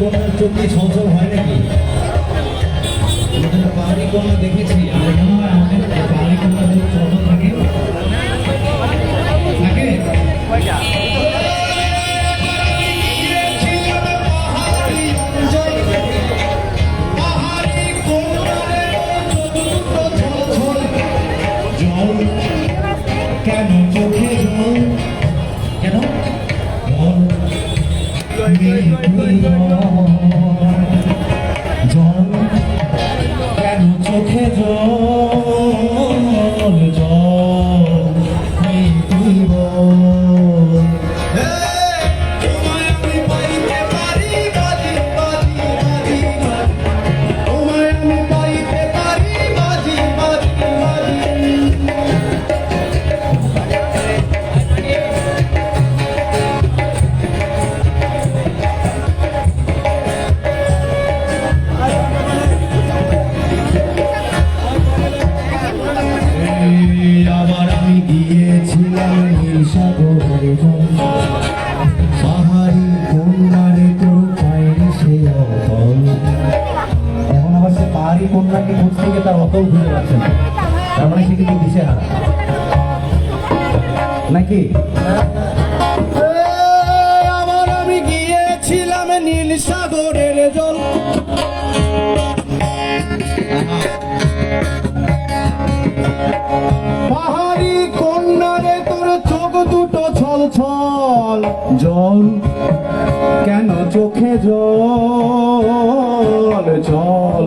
কন্যার চোখ কি ছলছল হয় নাকি? পাহাড়ি কন্যা দেখেছি জল কেন চোখে জল? খুঁজে পাচ্ছে না তার মানে সে কিন্তু দিশে হারা নাকি? আবার আমি গিয়েছিলাম নীল সাগরের জল। পাহাড়ি কন্যারে তোর চোখ দুটো ছল ছল। জল? কেন চোখে জল? জল।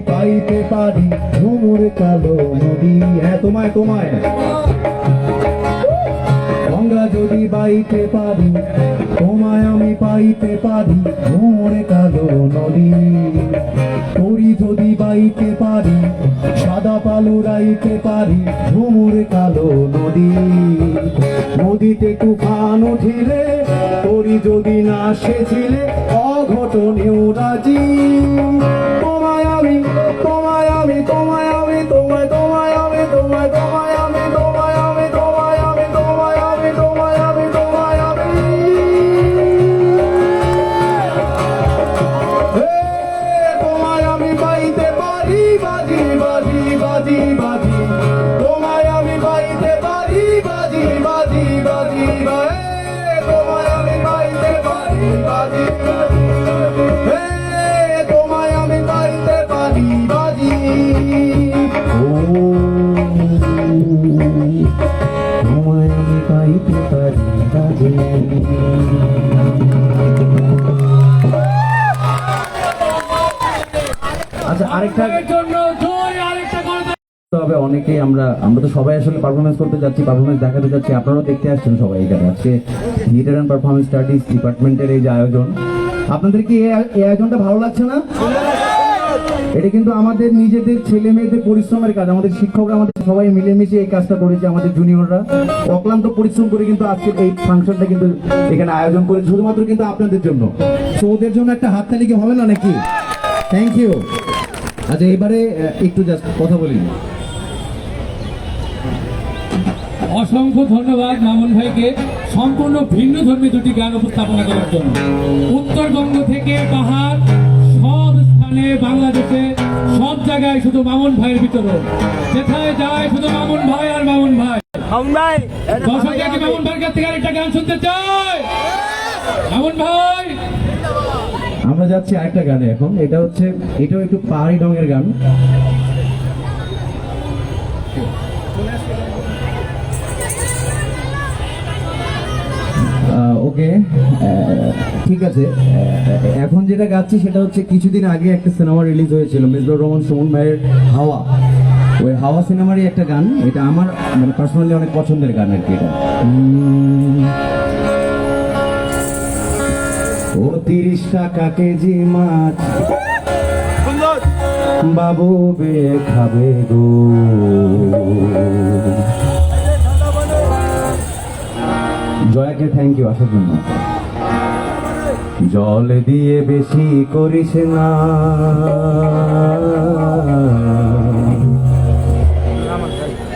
পাইতে পারি। ঘুমুর কালো নদী। হ্যাঁ তোমায় তোমায়। গঙ্গা যদি বাইতে পারি, তোমায় আমি পাইতে পারি মোরে কালো নদী। তোরি যদি বাইতে পারি, সাদা পালু রাইতে পারি, ঝুমুর কালো নদী। নদীতে তুফান উঠিলে তোরি যদি না সেছিলে, অঘটনেও রাজি। তোমায় আমি তোমায় আমি তোমায় তোমায় আমি তোমায় তোমায় আরেকটা জন্য আরেকটা তবে অনেকেই আমরা আমরা তো সবাই আসলে পারফরমেন্স করতে যাচ্ছি পারফরমেন্স দেখাতে যাচ্ছি। আপনারাও দেখতে আসছেন সবাই এখানে। আজকে থিয়েটার অ্যান্ড পারফরমেন্স স্টাডিজ ডিপার্টমেন্টের এই যে আয়োজন। আপনাদের কি এই এই আয়োজনটা ভালো লাগছে না? এটা কিন্তু আমাদের নিজেদের ছেলে মেয়েদের পরিশ্রমের কাজ। আমাদের শিক্ষকরা আমাদের সবাই মিলেমিশে এই কাজটা করেছে আমাদের জুনিয়ররা অক্লান্ত পরিশ্রম করে কিন্তু আজকের এই ফাংশনটা কিন্তু এখানে আয়োজন করেছে। শুধুমাত্র কিন্তু আপনাদের জন্য। তো ওদের জন্য একটা হাততালি কি হবে না নাকি? থ্যাংক ইউ আচ্ছা এবারে একটু জাস্ট কথা বলি। অসংখ্য ধন্যবাদ মামুন ভাইকে সম্পূর্ণ ভিন্ন ধর্মী দুটি গান উপস্থাপনা করার জন্য। উত্তরবঙ্গ থেকে পাহাড় সব স্থানে বাংলাদেশে সব জায়গায় শুধু মামুন ভাইয়ের বিতরণ। যেথায় যায় শুধু মামুন ভাই আর মামুন ভাই। দর্শকরা কি মামুন ভাইয়ের কাছ থেকে আরেকটা গান শুনতে চায় মামুন ভাই! আমরা যাচ্ছি আরেকটা গানে এখন। এটা হচ্ছে, এটাও একটু পাহাড়ি রঙের গান। ওকে ঠিক আছে। এখন যেটা গাচ্ছি সেটা হচ্ছে কিছুদিন আগে একটা সিনেমা রিলিজ হয়েছিল মেজর রহমান, সুমন ভাইয়ের হাওয়া। ওই হাওয়া সিনেমারই একটা গান। এটা আমার মানে পার্সোনালি অনেক পছন্দের গান আর কি এটা। ও তিরিশ টাকা কেজি মাছ। বাবু বে খাবে গো। জয়াকে থ্যাংক ইউ আসার জন্য। জল দিয়ে বেশি করিস না।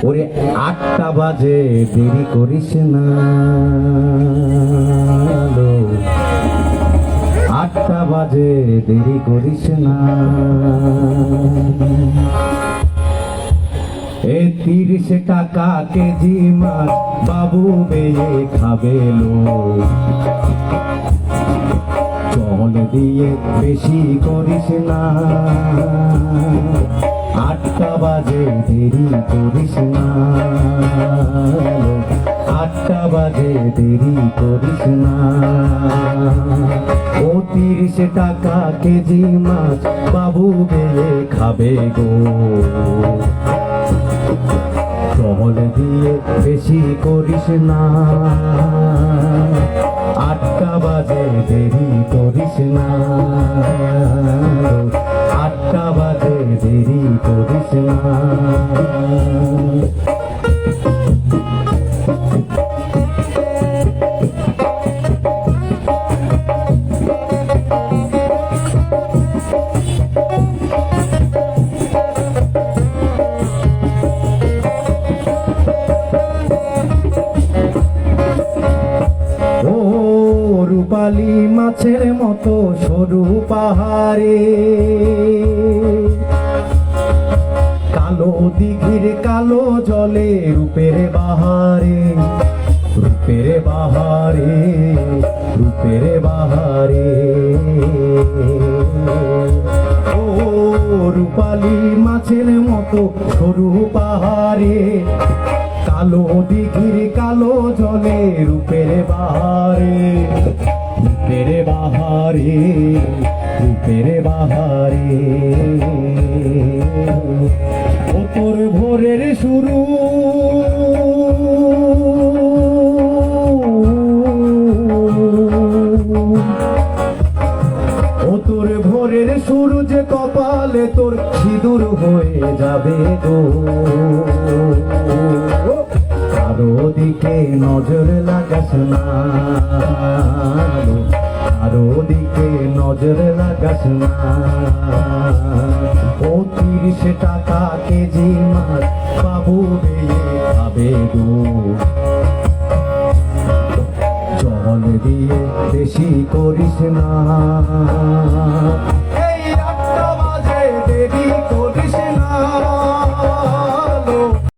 ওরে আটটা বাজে দেরি করিস না। আটটা বাজে, দেরি করিস না। এ তিরিশ টাকা কেজি মাছ বাবু বেয়ে খাবে লো চল দিয়ে বেশি করিস না। আটটা বাজে, দেরি করিস না। আটটা বাজে, দেরি করিস না। ও তিরিশ টাকা কেজি মাছ বাবু বেলে খাবে গো। চল দিয়ে বেশি করিস না। মাছের মতো সরু পাহাড়ে। কালো দিঘির কালো জলে রূপের বাহারে রূপের বাহারে রূপের বাহারে। ও রূপালি মাছের মতো সরু পাহাড়ে, কালো দিঘির কালো জলে রূপের বাহারে। রূপের বাহারে রূপের বাহারে। ও তোর ভোরের শুরু। ও তোর ভোরের সূর্য কপালে তোর সিঁদুর হয়ে যাবে গো। কারও দিকে নজর লাগাস না। নজর লাগাস না। তিরিশ টাকা কেজি মাছ বাবু বেয়ে খাবে জল দিয়ে বেশি করিস না।